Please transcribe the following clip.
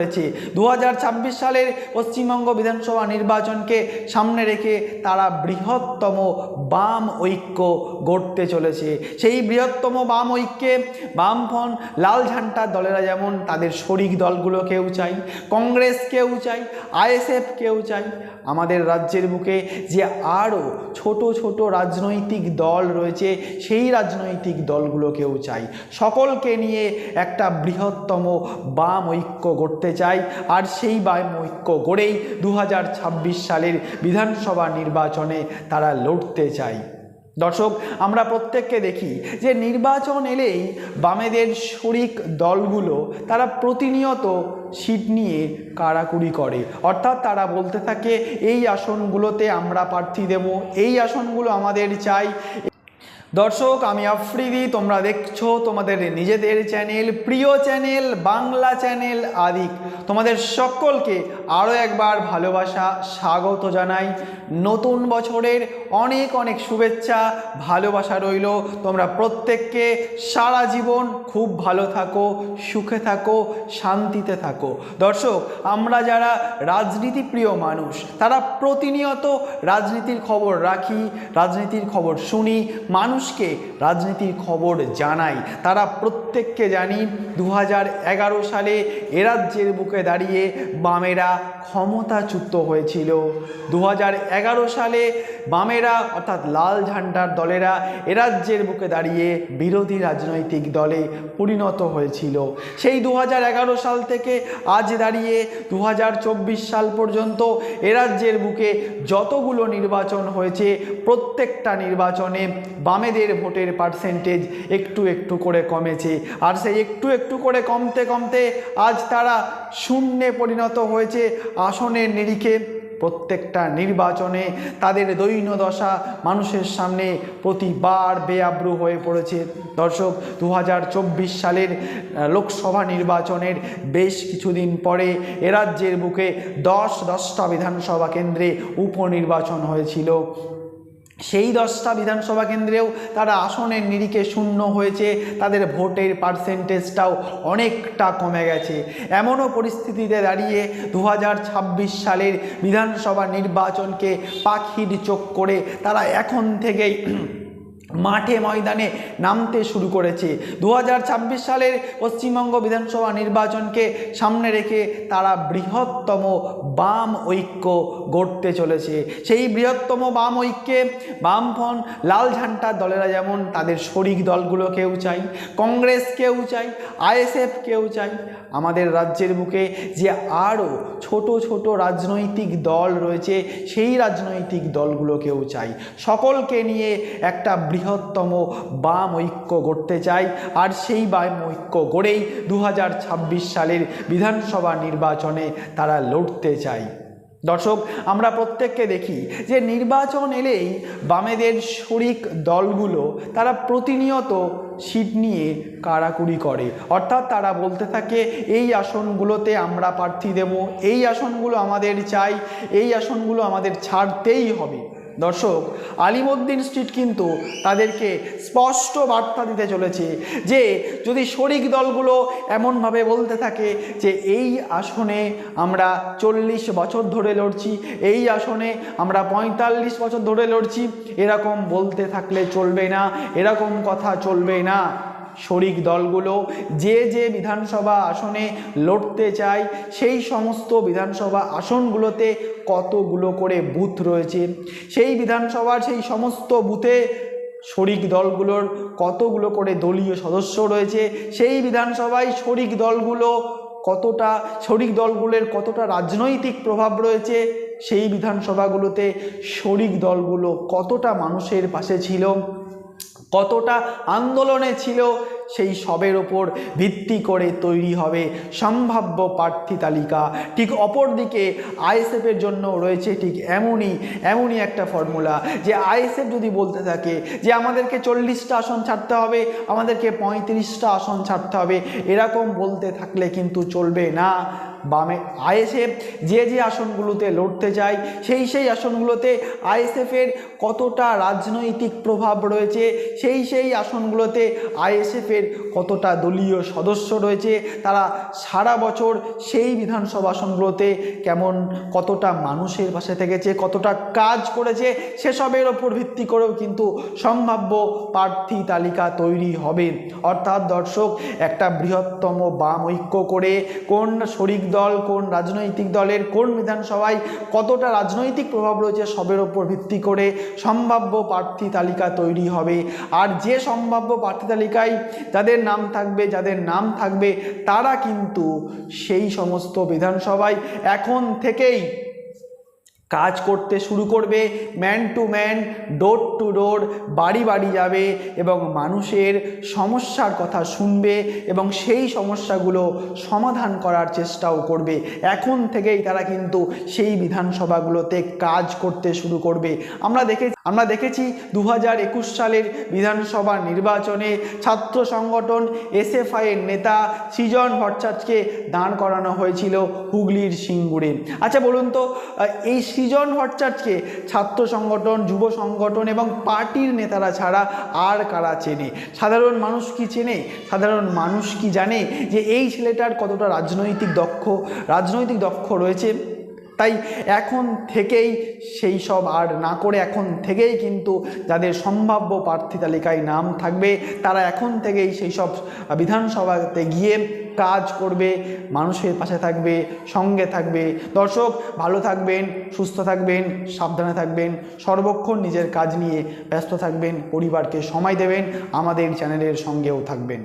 হয়েছে দু সালের পশ্চিমবঙ্গ বিধানসভা নির্বাচনকে সামনে রেখে তারা বৃহত্তম বাম ঐক্য গড়তে চলেছে। সেই বৃহত্তম বাম ঐক্যে বামফ্রন্ট লাল ঝান্ডার দলেরা যেমন তাদের শরিক দলগুলোকেও চাই কংগ্রেসকেও চাই আইএসএফ কেউ চাই আমাদের রাজ্যের বুকে যে আরও ছোট ছোট রাজনৈতিক দল রয়েছে, সেই রাজনৈতিক দলগুলোকেও চাই সকলকে নিয়ে একটা বৃহত্তম বাম ঐক্য গড়তে চাই। আর সেই বাম ঐক্য গড়েই দু সালের বিধানসভা নির্বাচনে তারা লড়তে চায় দর্শক, আমরা প্রত্যেককে দেখি যে নির্বাচন এলেই বামেদের শরিক দলগুলো তারা প্রতিনিয়ত সিট নিয়ে কাড়াকুড়ি করে। অর্থাৎ তারা বলতে থাকে, এই আসনগুলোতে আমরা প্রার্থী দেব, এই আসনগুলো আমাদের চাই দর্শক, আমি আফ্রিদি, তোমরা দেখছ তোমাদের নিজেদের চ্যানেল, প্রিয় চ্যানেল, বাংলা চ্যানেল আদিক। তোমাদের সকলকে আরও একবার ভালোবাসা, স্বাগত জানাই। নতুন বছরের অনেক অনেক শুভেচ্ছা, ভালোবাসা রইল। তোমরা প্রত্যেককে সারা জীবন খুব ভালো থাকো, সুখে থাকো, শান্তিতে থাকো। দর্শক, আমরা যারা রাজনীতি প্রিয় মানুষ, তারা প্রতিনিয়ত রাজনীতির খবর রাখি, রাজনীতির খবর শুনি। মানুষকে রাজনীতির খবর জানাই। তারা প্রত্যেককে জানি দু হাজার এগারো সালে এরাজ্যের বুকে দাঁড়িয়ে বামেরা ক্ষমতাচ্যুত হয়েছিল। দু হাজার এগারো সালে বামেরা, অর্থাৎ লাল ঝান্ডার দলেরা এরাজ্যের বুকে দাঁড়িয়ে বিরোধী রাজনৈতিক দলে পরিণত হয়েছিল। সেই দু হাজার এগারো সাল থেকে আজ দাঁড়িয়ে দু হাজার চব্বিশ সাল পর্যন্ত এরাজ্যের বুকে যতগুলো নির্বাচন হয়েছে, প্রত্যেকটা নির্বাচনে বামেদের ভোটের পার্সেন্টেজ একটু একটু করে কমেছে। আর সেই একটু একটু করে কমতে কমতে আজ তারা শূন্যে পরিণত হয়েছে আসনের নিরিখে। প্রত্যেকটা নির্বাচনে তাদের দৈন্য দশা মানুষের সামনে প্রতিবার বেআব্রু হয়ে পড়েছে। দর্শক দু হাজার চব্বিশ সালের লোকসভা নির্বাচনের বেশ কিছুদিন পরে এরাজ্যের বুকে দশ দশটা বিধানসভা কেন্দ্রে উপনির্বাচন হয়েছিল। সেই দশটা বিধানসভা কেন্দ্রেও তারা আসনের নিরিখে শূন্য হয়েছে, তাদের ভোটের পার্সেন্টেজটাও অনেকটা কমে গেছে। এমনও পরিস্থিতিতে দাঁড়িয়ে দু হাজার ছাব্বিশ সালের বিধানসভা নির্বাচনকে পাখির চোখ করে তারা এখন থেকেই মাঠে ময়দানে নামতে শুরু করেছে। দু হাজার ছাব্বিশ সালের পশ্চিমবঙ্গ বিধানসভা নির্বাচনকে সামনে রেখে তারা বৃহত্তম বাম ঐক্য গড়তে চলেছে। সেই বৃহত্তম বাম ঐক্যে বামফ্রন্ট, লাল ঝান্ডার দলেরা যেমন তাদের শরিক দলগুলোকেও চাই কংগ্রেসকেও চাই, আইএসএফ কেউ চাই, আমাদের রাজ্যের বুকে যে আরও ছোট ছোট রাজনৈতিক দল রয়েছে, সেই রাজনৈতিক দলগুলোকেও চাই। সকলকে নিয়ে একটা বৃহত্তম বাম ঐক্য গড়তে চাই। আর সেই বাম ঐক্য গড়েই দু হাজার ছাব্বিশ সালের বিধানসভা নির্বাচনে তারা লড়তে চায় দর্শক, আমরা প্রত্যেককে দেখি যে নির্বাচন এলেই বামেদের শরিক দলগুলো তারা প্রতিনিয়ত সিট নিয়ে কাড়াকুড়ি করে। অর্থাৎ তারা বলতে থাকে, এই আসনগুলোতে আমরা প্রার্থী দেব, এই আসনগুলো আমাদের চাই, এই আসনগুলো আমাদের ছাড়তেই হবে। দর্শক, আলিমুদ্দিন স্ট্রিট কিন্তু তাদেরকে স্পষ্ট বার্তা দিতে চলেছে যে, যদি শরিক দলগুলো এমনভাবে বলতে থাকে যে, এই আসনে আমরা চল্লিশ বছর ধরে লড়ছি, এই আসনে আমরা পঁয়তাল্লিশ বছর ধরে লড়ছি, এরকম বলতে থাকলে চলবে না, এরকম কথা চলবে না। শরিক দলগুলো যে যে বিধানসভা আসনে লড়তে চায়, সেই সমস্ত বিধানসভা আসনগুলোতে কতগুলো করে বুথ রয়েছে? সেই বিধানসভার সেই সমস্ত বুথে শরিক দলগুলোর কতগুলো করে দলীয় সদস্য রয়েছে? সেই বিধানসভায় শরিক দলগুলো কতটা শরিক দলগুলোর কতটা রাজনৈতিক প্রভাব রয়েছে? সেই বিধানসভাগুলোতে শরিক দলগুলো কতটা মানুষের পাশে ছিল? কতটা আন্দোলনে ছিল, সেই সবের ওপর ভিত্তি করে তৈরি হবে সম্ভাব্য প্রার্থী তালিকা। ঠিক অপরদিকে আইএসএফের জন্য রয়েছে ঠিক এমনই এমনই একটা ফর্মুলা যে আইএসএফ যদি বলতে থাকে যে আমাদেরকে চল্লিশটা আসন ছাড়তে হবে, আমাদেরকে পঁয়ত্রিশটা আসন ছাড়তে হবে, এরকম বলতে থাকলে কিন্তু চলবে না। বামে আইএসএফ, যে যে আসনগুলোতে লড়তে চায়, সেই সেই আসনগুলোতে আইএসএফের কতটা রাজনৈতিক প্রভাব রয়েছে, সেই সেই আসনগুলোতে আইএসএফের কতটা দলীয় সদস্য রয়েছে, তারা সারা বছর সেই বিধানসভা আসনগুলোতে কেমন, কতটা মানুষের পাশে থেকেছে, কতটা কাজ করেছে, সেসবের ওপর ভিত্তি করেও কিন্তু সম্ভাব্য প্রার্থী তালিকা তৈরি হবে। অর্থাৎ দর্শক, একটা বৃহত্তম বাম ঐক্য করে কোন শরিক দল, কোন রাজনৈতিক দলের, কোন বিধানসভায় কতটা রাজনৈতিক প্রভাব রয়েছে সবের ওপর ভিত্তি করে সম্ভাব্য প্রার্থী তালিকা তৈরি হবে। আর যে সম্ভাব্য প্রার্থী তালিকায় যাদের নাম থাকবে, যাদের নাম থাকবে, তারা কিন্তু সেই সমস্ত বিধানসভায় এখন থেকেই কাজ করতে শুরু করবে man to man door to door বাড়ি বাড়ি যাবে এবং মানুষের সমস্যার কথা শুনবে এবং সেই সমস্যাগুলো সমাধান করার চেষ্টাও করবে। এখন থেকেই তারা কিন্তু সেই বিধানসভাগুলোতে কাজ করতে শুরু করবে। আমরা দেখে, আমরা দেখেছি দু হাজার একুশ সালের বিধানসভা নির্বাচনে ছাত্র সংগঠন এসএফআইয়ের নেতা সৃজন ভট্টাচার্যকে দাঁড় করানো হয়েছিল হুগলির সিঙ্গুরে। আচ্ছা বলুন তো এই সৃজন ভট্টাচার্যকে ছাত্র সংগঠন, যুব সংগঠন এবং পার্টির নেতারা ছাড়া আর কারা চেনে? সাধারণ মানুষ কি চেনে? সাধারণ মানুষ কি জানে যে এই ছেলেটার কতটা রাজনৈতিক দক্ষ রাজনৈতিক দক্ষ রয়েছে? তাই এখন থেকেই সেই সব আর না করে এখন থেকেই কিন্তু যাদের সম্ভাব্য প্রার্থী তালিকায় নাম থাকবে, তারা এখন থেকেই সেই সব বিধানসভাতে গিয়ে কাজ করবে, মানুষের পাশে থাকবে, সঙ্গে থাকবে। দর্শক, ভালো থাকবেন, সুস্থ থাকবেন, সাবধানে থাকবেন, সর্বক্ষণ নিজের কাজ নিয়ে ব্যস্ত থাকবেন, পরিবারকে সময় দেবেন, আমাদের চ্যানেলের সঙ্গেও থাকবেন।